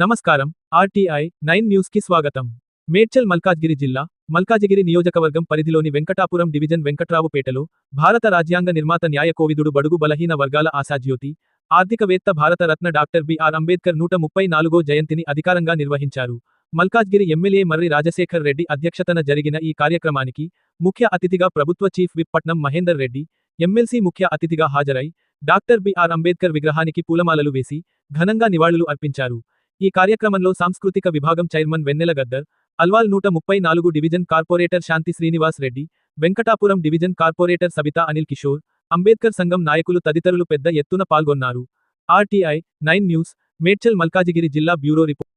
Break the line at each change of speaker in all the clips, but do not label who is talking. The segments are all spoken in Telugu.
నమస్కారం ఆర్టీఐ నైన్ న్యూస్కి స్వాగతం. మేడ్చల్ మల్కాజ్గిరి జిల్లా మల్కాజిగిరి నియోజకవర్గం పరిధిలోని వెంకటాపురం డివిజన్ వెంకట్రావుపేటలో భారత రాజ్యాంగ నిర్మాత న్యాయ కోవిదుడు బడుగు బలహీన వర్గాల ఆశాజ్యోతి ఆర్థికవేత్త భారత రత్న డాక్టర్ బిఆర్ అంబేద్కర్ నూట ముప్పై నాలుగో జయంతిని అధికారంగా నిర్వహించారు. మల్కాజ్గిరి ఎమ్మెల్యే మర్రి రాజశేఖర్ రెడ్డి అధ్యక్షతన జరిగిన ఈ కార్యక్రమానికి ముఖ్య అతిథిగా ప్రభుత్వ చీఫ్ విప్ పట్నం మహేందర్ రెడ్డి ఎమ్మెల్సీ ముఖ్య అతిథిగా హాజరై డాక్టర్ బిఆర్ అంబేద్కర్ విగ్రహానికి పూలమాలలు వేసి ఘనంగా నివాళులు అర్పించారు. ఈ కార్యక్రమంలో సాంస్కృతిక విభాగం చైర్మన్ వెన్నెల గద్దర్ అల్వాల్ నూట ముప్పై నాలుగు division corporator Shanti Srinivas Reddy Venkatapuram division corporator Sabitha Anil Kishore Ambedkar సంఘం నాయకులు తదితరులు పెద్ద ఎత్తున పాల్గొన్నారు. RTI nine news Medchal Malkajgiri జిల్లా బ్యూరో రిపోర్ట్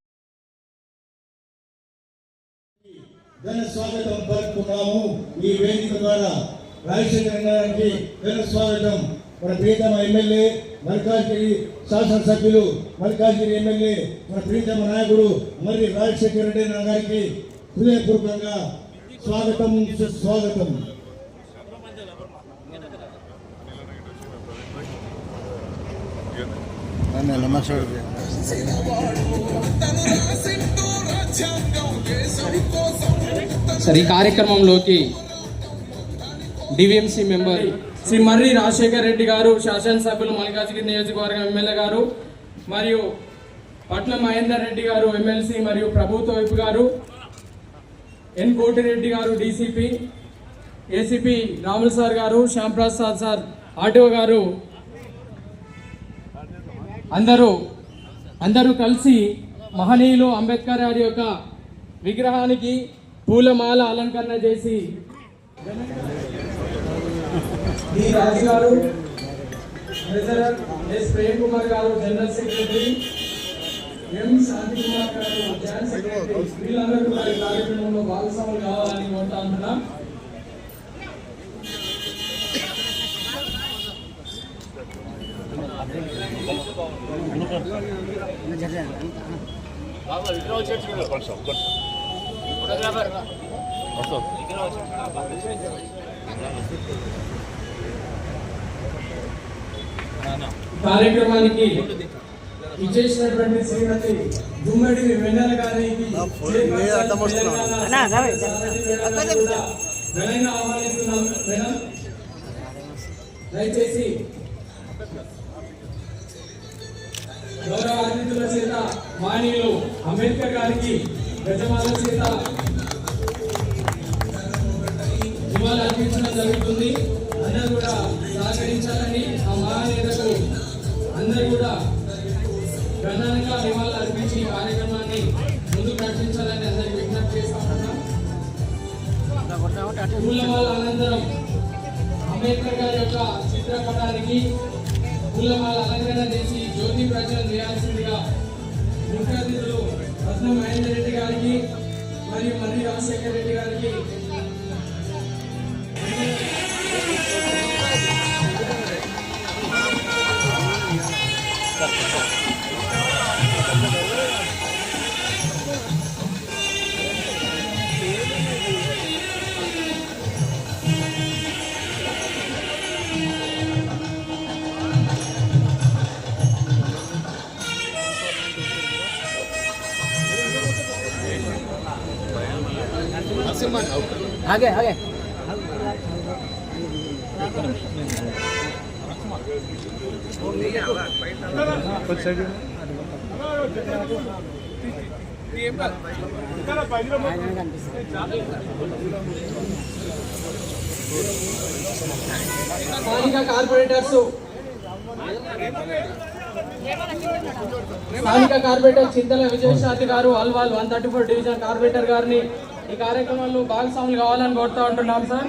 స్వాగతం పలుకుతున్నాము. ఈ వేదిక ద్వారా గారికి స్వాగతం. మన ప్రీతమ ఎమ్మెల్యే మల్కాజ్గిరి శాసనసభ్యులు మల్కాజ్గిరి ఎమ్మెల్యే మన ప్రీతమ నాయకుడు మరి రాజశేఖర రెడ్డి అన్న గారికి హృదయపూర్వకంగా స్వాగతం సుస్వాగతం.
నమస్కారం
సరే ఈ కార్యక్రమంలోకి డివిఎంసి మెంబర్ శ్రీ మర్రి రాజశేఖర్ రెడ్డి గారు శాసనసభ్యులు మల్కాజ్గిరి నియోజకవర్గం ఎమ్మెల్యే గారు మరియు పట్ల మహేందర్ రెడ్డి గారు ఎమ్మెల్సీ మరియు ప్రభుత్వ వైపు గారు ఎన్ కోటిరెడ్డి గారు డీసీపీ ఏసీపీ రాములు సార్ గారు శ్యాంప్రసాద్ సార్ ఆటో గారు అందరూ అందరూ కలిసి మహనీయులు అంబేద్కర్ గారి యొక్క విగ్రహానికి పూలమాల అలంకరణ చేసి డి రాజు గారు ట్రెజరర్ ఎస్ ప్రేమ్ కుమార్ గారు general secretary M Shanti Kumar గారు జాయింట్ సెక్రటరీ వీళ్ళందరూ కూడా ఈ కార్యక్రమంలో భాగస్వాములు కావాలని కోరుతా ఉంటున్నాం. కార్యక్రమానికి ఇచ్చేసినటువంటి శ్రీమతి గుమ్మడి వెన్నెల గారికి దయచేసి గౌరవ అతిథుల చేత మానీయులు అంబేద్కర్ గారికి గజమాల చేత నివాళులు అర్పించడం జరుగుతుంది. సహకరించాలని ఆ మహానేతకు అందరూ కూడా ఘనంగా నివాళులు అర్పించి ఈ కార్యక్రమాన్ని ముందుకు నడిపించాలని అందరికి విజ్ఞప్తి చేసుకుంటున్నాం పూలమాల అనంతరం అంబేద్కర్ గారి యొక్క చిత్రపటానికి పూలమాల అలంకరణ చేసి జ్యోతి ప్రజలు చేయాల్సిందిగా ముఖ్య అతిథులు రత్న మహేందర్ రెడ్డి గారికి మరియు మర్రి రాజశేఖర్ రెడ్డి గారికి
ಹಾಗೆ ಹಾಗೆ.
స్థానిక కార్పొరేటర్స్ స్థానిక కార్పొరేటర్ చింతల విజయశాంతి గారు Alwal one thirty four division corporator గారిని ఈ కార్యక్రమంలో భాగస్వాములు కావాలని కోరుతా ఉంటున్నాం సార్.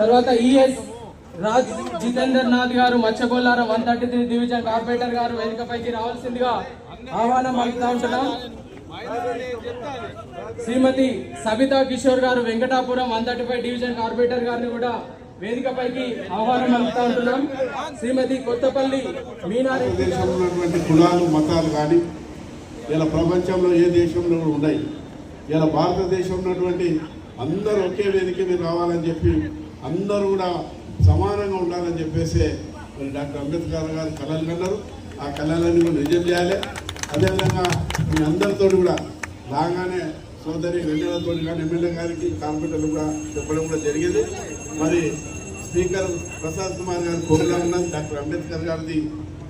తర్వాత ఈఎస్ రాజ్ జితేందర్ నాథ్ గారు Machagollaram one thirty three division corporator గారు వేదికపైకి రావాల్సిందిగా ఆహ్వానం పలుకుతా ఉంటున్నాం. శ్రీమతి సబితా కిషోర్ గారు Venkatapuram one thirty five division corporator గారిని కూడా వేదికపైకి ఆహ్వానం పలుకుతా ఉంటున్నాం. శ్రీమతి కొత్తపల్లి మీనారెడ్డి గారు.
కులాలు మతాలు కానీ ఇలా ప్రపంచంలో ఏ దేశంలో కూడా ఉన్నాయి. ఇలా భారతదేశం ఉన్నటువంటి అందరూ ఒకే వేదిక మీద రావాలని చెప్పి అందరూ కూడా సమానంగా ఉండాలని చెప్పేసి మరి డాక్టర్ అంబేద్కర్ గారు కళలు కన్నారు. ఆ కళలన్నీ కూడా నిజం చేయాలి. అదేవిధంగా మీ అందరితో కూడా బాగానే సోదరి వెన్నెలతో కానీ ఎమ్మెల్యే గారికి కార్పొరేటర్లు కూడా చెప్పడం కూడా జరిగింది. మరి స్పీకర్ ప్రసాద్ కుమార్ గారి ప్రోగ్రాం ఉన్నది డాక్టర్ అంబేద్కర్ గారిది.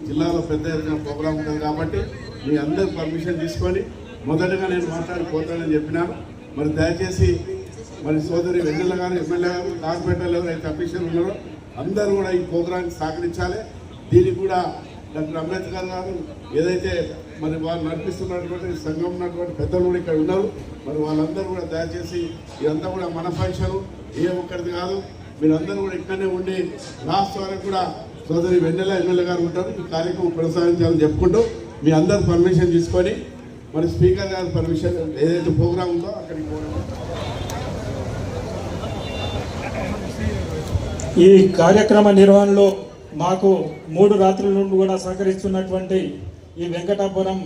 జిల్లాలో పెద్ద ఎత్తున ప్రోగ్రాం ఉంటుంది కాబట్టి మీ అందరు పర్మిషన్ తీసుకొని మొదటగా నేను మాట్లాడిపోతానని చెప్పినాను. మరి దయచేసి మరి సోదరి వెన్నెల గారు ఎమ్మెల్యే గారు కార్పొరేటర్లు ఎవరైతే అఫీషియల్ ఉన్నారో అందరూ కూడా ఈ ప్రోగ్రాంకి సహకరించాలి. దీనికి కూడా డాక్టర్ అంబేద్కర్ గారు ఏదైతే మరి వారు నడిపిస్తున్నటువంటి సంఘం ఉన్నటువంటి పెద్దలు కూడా ఇక్కడ ఉన్నారు. మరి వాళ్ళందరూ కూడా దయచేసి ఇదంతా కూడా మన ఫంక్షన్ ఏ ఒక్కరిది కాదు. మీరందరూ కూడా ఇక్కడనే ఉండి లాస్ట్ వరకు కూడా సోదరి వెన్నెల ఎమ్మెల్యే గారు ఉంటారు. ఈ కార్యక్రమం కొనసాగించాలని చెప్పుకుంటూ మీ అందరు పర్మిషన్ తీసుకొని మరి స్పీకర్ గారి పర్మిషన్ ఏదైతే ప్రోగ్రామ్ ఉందో అక్కడికి
ఈ కార్యక్రమ నిర్వహణలో మాకు మూడు రాత్రుల నుండి కూడా సహకరిస్తున్నటువంటి ఈ వెంకటాపురం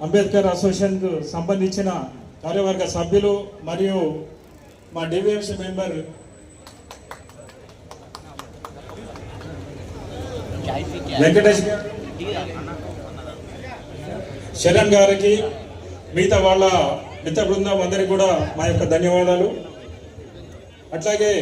అంబేద్కర్ అసోసియేషన్కు సంబంధించిన కార్యవర్గ సభ్యులు మరియు మా డివిఎంసీ మెంబర్ వెంకటేష్ గారు, శరణ్ గారికి మిగతా వాళ్ళ మిత్ర బృందం అందరికి కూడా మా యొక్క ధన్యవాదాలు. అట్లాగే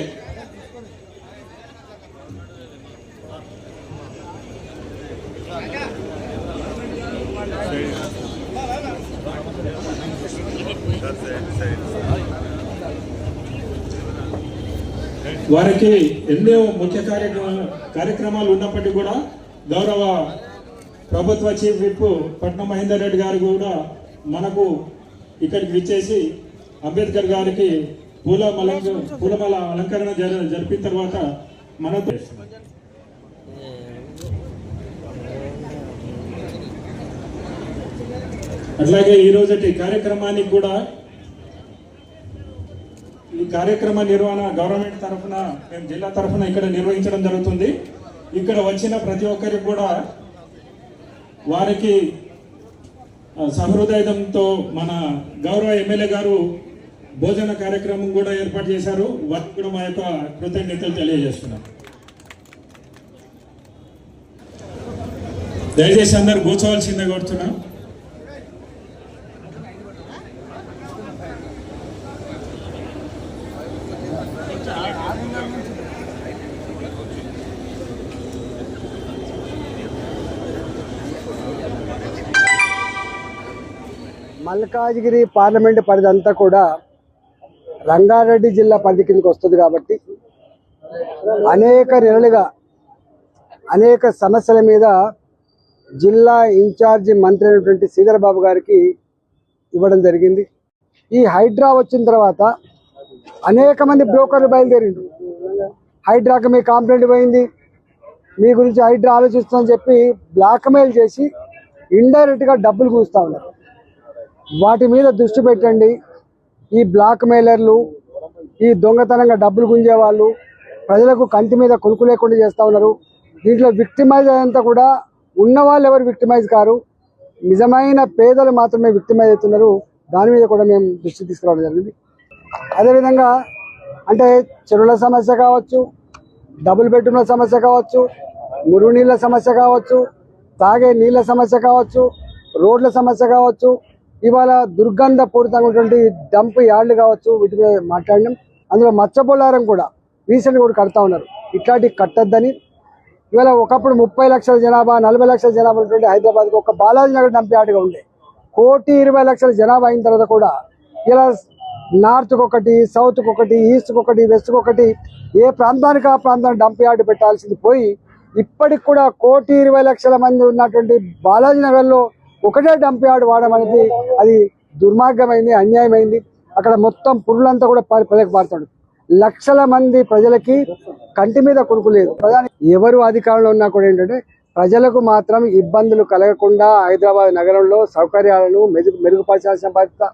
వారికి ఎన్నో ముఖ్య కార్యక్రమాలు కార్యక్రమాలు ఉన్నప్పటికీ కూడా గౌరవ ప్రభుత్వ చీఫ్ విప్ పట్నం మహేందర్ రెడ్డి గారు కూడా మనకు ఇక్కడికి విచ్చేసి అంబేద్కర్ గారికి పూలమల పూలమాల అలంకరణ జర జరిపిన తర్వాత మనతో అట్లాగే ఈరోజటి కార్యక్రమానికి కూడా ఈ కార్యక్రమ నిర్వహణ గవర్నమెంట్ తరఫున మేము జిల్లా తరఫున ఇక్కడ నిర్వహించడం జరుగుతుంది. ఇక్కడ వచ్చిన ప్రతి ఒక్కరికి కూడా వారికి సహృదయంతో మన గౌరవ ఎమ్మెల్యే గారు భోజన కార్యక్రమం కూడా ఏర్పాటు చేశారు. వారికి కూడా మా యొక్క కృతజ్ఞతలు తెలియజేస్తున్నాం. దయచేసి అందరు కూర్చోవాల్సిందే కోరుతున్నాం.
మల్కాజ్గిరి పార్లమెంట్ పరిధి అంతా కూడా రంగారెడ్డి జిల్లా పరిధి కిందకి వస్తుంది కాబట్టి అనేక నెలలుగా అనేక సమస్యల మీద జిల్లా ఇన్ఛార్జి మంత్రి అయినటువంటి శ్రీధర్ బాబు గారికి ఇవ్వడం జరిగింది. ఈ హైడ్రా వచ్చిన తర్వాత అనేక మంది బ్రోకర్లు బయలుదేరిండు హైడ్రాకి మీ కాంప్లైంట్ పోయింది. మీ గురించి హైడ్రా ఆలోచిస్తుందని చెప్పి బ్లాక్మెయిల్ చేసి ఇండైరెక్ట్గా డబ్బులు కూస్తూ ఉన్నారు. వాటి మీద దృష్టి పెట్టండి. ఈ బ్లాక్ మెయిలర్లు ఈ దొంగతనంగా డబ్బులు గుంజే వాళ్ళు ప్రజలకు కంటి మీద కొనుక్కు లేకుండా చేస్తూ ఉన్నారు. దీంట్లో విక్టిమైజ్ అయ్యేంత కూడా ఉన్న వాళ్ళు ఎవరు విక్టిమైజ్ కారు? నిజమైన పేదలు మాత్రమే విక్టిమైజ్ అవుతున్నారు. దాని మీద కూడా మేము దృష్టి తీసుకురావడం జరిగింది. అదేవిధంగా అంటే చెరువుల సమస్య కావచ్చు డబుల్ బెడ్రూమ్ల సమస్య కావచ్చు మురుగునీళ్ళ సమస్య కావచ్చు తాగే నీళ్ళ సమస్య కావచ్చు రోడ్ల సమస్య కావచ్చు ఇవాళ దుర్గంధ పూరితంగా ఉన్నటువంటి డంప్ యార్డ్లు కావచ్చు వీటి మీద మాట్లాడినాం. అందులో మత్స్యబొల్లారం కూడా రీసెంట్గా కూడా కడతా ఉన్నారు. ఇట్లాంటివి కట్టద్దని. ఇవాళ ఒకప్పుడు ముప్పై లక్షల జనాభా నలభై లక్షల జనాభా ఉన్నటువంటి హైదరాబాద్కి ఒక బాలాజీ నగర్ డంప్ యార్డ్గా ఉండే. కోటి ఇరవై లక్షల జనాభా అయిన తర్వాత కూడా ఇలా నార్త్కి ఒకటి సౌత్కి ఒకటి ఈస్ట్కి ఒకటి వెస్ట్కి ఒకటి ఏ ప్రాంతానికి ఆ ప్రాంతానికి డంప్ యార్డ్ పెట్టాల్సింది పోయి ఇప్పటికి కూడా కోటి ఇరవై లక్షల మంది ఉన్నటువంటి బాలాజీ నగర్లో ఒకటే డంప్ యార్డ్ వాడడం అనేది అది దుర్మార్గమైంది అన్యాయమైంది. అక్కడ మొత్తం పురులంతా కూడా ప్రజలకు పారుతాడు. లక్షల మంది ప్రజలకి కంటి మీద కొడుకు లేదు. ప్రధాని ఎవరు అధికారంలో ఉన్నా కూడా ఏంటంటే ప్రజలకు మాత్రం ఇబ్బందులు కలగకుండా హైదరాబాద్ నగరంలో సౌకర్యాలను మెరుగు మెరుగుపరచాల్సిన బాధ్యత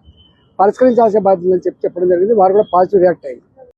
పరిష్కరించాల్సిన బాధ్యత అని చెప్పి చెప్పడం జరిగింది. వారు కూడా పాజిటివ్ రియాక్ట్ అయ్యింది